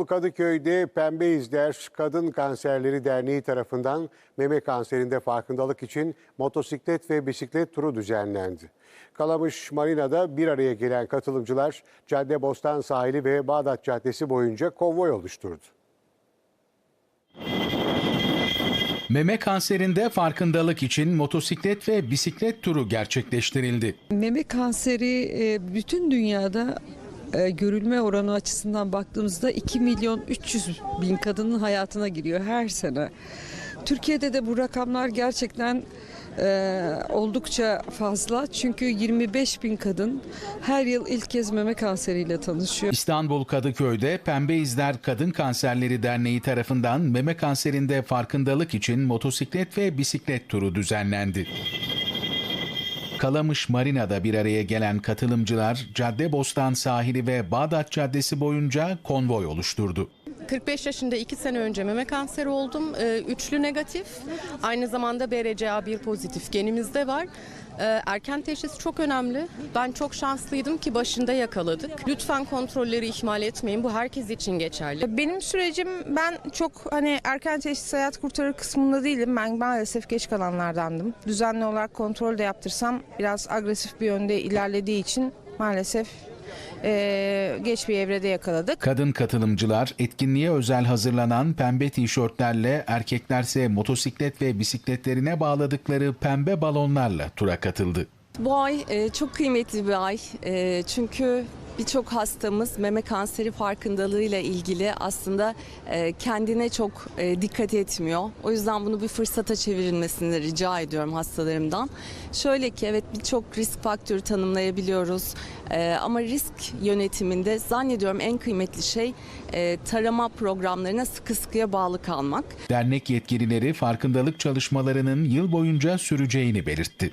İstanbul Kadıköy'de Pembe İzler Kadın Kanserleri Derneği tarafından meme kanserinde farkındalık için motosiklet ve bisiklet turu düzenlendi. Kalamış Marina'da bir araya gelen katılımcılar Caddebostan sahili ve Bağdat Caddesi boyunca konvoy oluşturdu. Meme kanserinde farkındalık için motosiklet ve bisiklet turu gerçekleştirildi. Meme kanseri e, bütün dünyada e, görülme oranı açısından baktığımızda 2 milyon 300 bin kadının hayatına giriyor her sene. Türkiye'de de bu rakamlar gerçekten e, oldukça fazla çünkü 25 bin kadın her yıl ilk kez meme kanseriyle tanışıyor. İstanbul Kadıköy'de Pembe İzler Kadın Kanserleri Derneği tarafından meme kanserinde farkındalık için motosiklet ve bisiklet turu düzenlendi. Kalamış Marina'da bir araya gelen katılımcılar Caddebostan sahili ve Bağdat Caddesi boyunca konvoy oluşturdu. 45 yaşında 2 sene önce meme kanseri oldum. Ee, Üçlü negatif. Aynı zamanda BRCA1 pozitif genimizde var. Ee, Erken teşhis çok önemli. Ben çok şanslıydım ki başında yakaladık. Lütfen kontrolleri ihmal etmeyin. Bu herkes için geçerli. Benim sürecim ben çok hani erken teşhis hayat kurtarır kısmında değilim. Ben maalesef geç kalanlardandım. Düzenli olarak kontrol de yaptırsam biraz agresif bir yönde ilerlediği için maalesef eee, geç bir evrede yakaladık. Kadın katılımcılar etkinliğe özel hazırlanan pembe tişörtlerle erkeklerse motosiklet ve bisikletlerine bağladıkları pembe balonlarla tura katıldı. Bu ay e, çok kıymetli bir ay E, çünkü birçok hastamız meme kanseri farkındalığıyla ilgili aslında e, kendine çok e, dikkat etmiyor. O yüzden bunu bir fırsata çevirilmesini rica ediyorum hastalarımdan. Şöyle ki evet birçok risk faktörü tanımlayabiliyoruz E, ama risk yönetiminde zannediyorum en kıymetli şey tarama programlarına sıkı sıkıya bağlı kalmak. Dernek yetkilileri farkındalık çalışmalarının yıl boyunca süreceğini belirtti.